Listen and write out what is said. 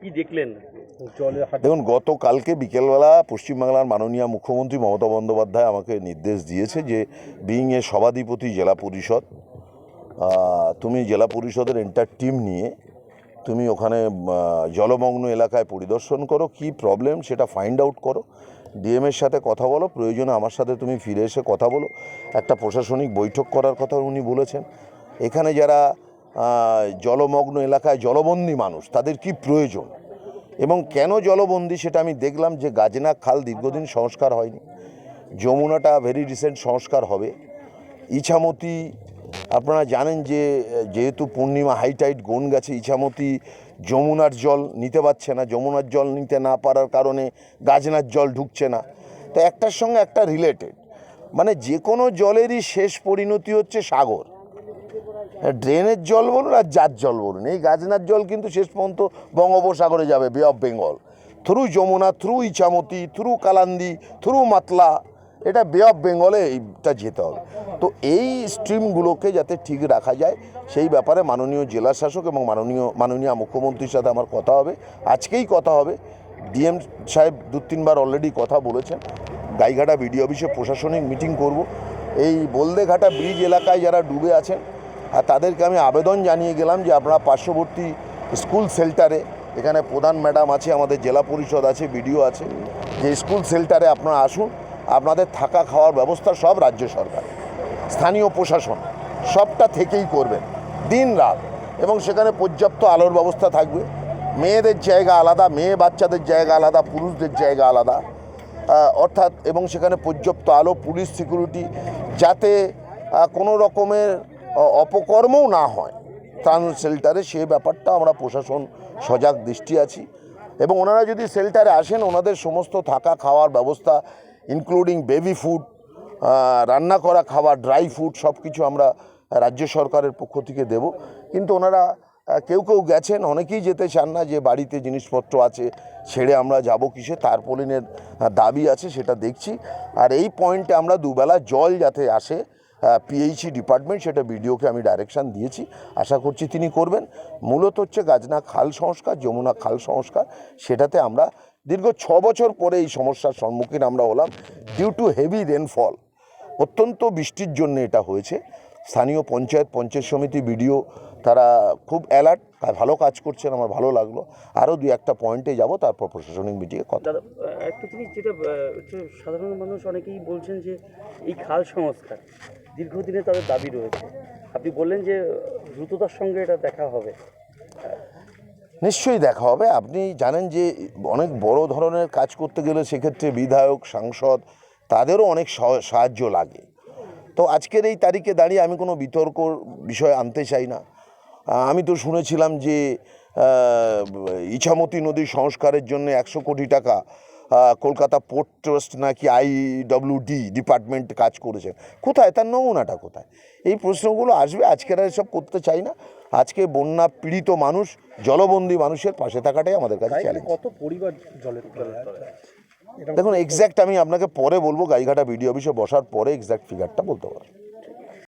কি দেখলেন? দেখুন, গতকালকে বিকেলবেলা পশ্চিমবাংলার মাননীয় মুখ্যমন্ত্রী মমতা বন্দ্যোপাধ্যায় আমাকে নির্দেশ দিয়েছে যে বিইং এ সভাধিপতি জেলা পরিষদ তুমি জেলা পরিষদের এন্টার টিম নিয়ে তুমি ওখানে জলমগ্ন এলাকায় পরিদর্শন করো, কি প্রবলেম সেটা ফাইন্ড আউট করো ডিএমের সাথে কথা বলো, প্রয়োজনে আমার সাথে তুমি ফিরে এসে কথা বলো। একটা প্রশাসনিক বৈঠক করার কথা উনি বলেছেন। এখানে যারা জলমগ্ন এলাকায় জলবন্দী মানুষ, তাদের কি প্রয়োজন? এবং কেন জলবন্দি সেটা আমি দেখলাম যে গাজনা খাল দীর্ঘদিন সংস্কার হয়নি। যমুনাটা ভেরি রিসেন্ট সংস্কার হবে। ইছামতি, আপনারা জানেন যে, যেহেতু পূর্ণিমা হাইটাইট গন গেছে, ইছামতি যমুনার জল নিতে পারছে না। যমুনার জল নিতে না পারার কারণে গাজনার জল ঢুকছে না। তো একটার সঙ্গে একটা রিলেটেড মানে যে কোনো জলেরই শেষ পরিণতি হচ্ছে সাগর। ড্রেনের জল বলুন আর যার জল বলুন। এই গাজনার জল কিন্তু শেষ পর্যন্ত বঙ্গোপসাগরে যাবে Bay of Bengal through Jamuna, through Ichamati through Kalandi, through Matla, এটা বে অফ বেঙ্গলে এইটা যেতে হবে। তো এই স্ট্রিমগুলোকে যাতে ঠিক রাখা যায়, সেই ব্যাপারে মাননীয় জেলা শাসক এবং মাননীয় মাননীয় মুখ্যমন্ত্রীর সাথে আমার কথা হবে। আজকেই কথা হবে। ডিএম সাহেব দু, তিনবার অলরেডি কথা বলেছেন। গাইঘাটা বিডিও অফিসে প্রশাসনিক মিটিং করব। এই বলদেঘাটা ব্রিজ এলাকায় যারা ডুবে আছেন আর তাদেরকে আমি আবেদন জানিয়ে গেলাম যে আপনারা পার্শ্ববর্তী স্কুল সেল্টারে, এখানে প্রধান ম্যাডাম আছে, আমাদের জেলা পরিষদ আছে, বিডিও আছে, যে স্কুল সেল্টারে আপনারা আসুন, আপনাদের থাকা খাওয়ার ব্যবস্থা সব রাজ্য সরকার, স্থানীয় প্রশাসন, সবটা থেকেই করবেন, দিন রাত। এবং সেখানে পর্যাপ্ত আলোর ব্যবস্থা থাকবে, মেয়েদের জায়গা আলাদা, মেয়ে বাচ্চাদের জায়গা আলাদা, পুরুষদের জায়গা আলাদা অর্থাৎ, এবং সেখানে পর্যাপ্ত আলো, পুলিশ, সিকিউরিটি, যাতে কোনো রকমের অপকর্মও না হয়। ত্রাণ শেল্টারে সে ব্যাপারটা আমরা প্রশাসন সজাগ দৃষ্টি আছি এবং ওনারা যদি শেল্টারে আসেন, ওনাদের সমস্ত থাকা খাওয়ার ব্যবস্থা ইনক্লুডিং বেবি ফুড রান্না করা খাবার ড্রাই ফুড সব কিছু আমরা রাজ্য সরকারের পক্ষ থেকে দেব। কিন্তু ওনারা কেউ কেউ গেছেন, অনেকেই যেতে চান না যে বাড়িতে জিনিসপত্র আছে, ছেড়ে আমরা যাব কিসে তারপলিনের দাবি আছে, সেটা দেখছি। আর এই পয়েন্টে আমরা দুবেলা জল যাতে আসে পিএইচই ডিপার্টমেন্ট সেটা বিডিওকে আমি ডাইরেকশন দিয়েছি। আশা করছি তিনি করবেন। মূলত হচ্ছে গাজনা খাল সংস্কার, যমুনা খাল সংস্কার। সেটাতে আমরা দীর্ঘ ছ বছর পরে এই সমস্যার সম্মুখীন আমরা হলাম ডিউ টু হেভি রেনফল অত্যন্ত বৃষ্টির জন্য এটা হয়েছে। স্থানীয় পঞ্চায়েত পঞ্চায়েত সমিতি বিডিও তারা খুব অ্যালার্ট আর ভালো কাজ করছেন, আমার ভালো লাগল। আরও দু একটা পয়েন্টে যাব, তারপর প্রশাসনিক মিটিংয়ে কথা একটা জিনিস যেটা সাধারণ মানুষ অনেকেই বলছেন যে এই খাল সংস্কার দীর্ঘদিনে তাদের দাবি রয়েছে। আপনি বললেন যে দ্রুততার সঙ্গে এটা দেখা হবে। নিশ্চয়ই দেখা হবে। আপনি জানেন যে অনেক বড় ধরনের কাজ করতে গেলে সেক্ষেত্রে বিধায়ক, সাংসদ, তাদেরও অনেক সাহায্য লাগে। তো আজকের এই তারিখে দাঁড়িয়ে আমি কোনো বিতর্ক বিষয় আনতে চাই না। আমি তো শুনেছিলাম যে ইছামতি নদীর সংস্কারের জন্য একশো কোটি টাকা কলকাতা পোর্ট ট্রাস্ট নাকি আইডব্লিউডি ডিপার্টমেন্ট কাজ করেছে। কোথায়? তার নমুনাটা কোথায়? এই প্রশ্নগুলো আসবে আজকের আর এসব করতে চাই না। আজকে বন্যা পীড়িত মানুষ জলবন্দী মানুষের পাশে থাকাটাই আমাদের কাছে চ্যালেঞ্জ কত পরিবার জলের দেখুন এক্স্যাক্ট আমি আপনাকে পরে বলব গাইঘাটা বিডিও অফিসে বসার পরে এক্স্যাক্ট ফিগারটা বলতে পারব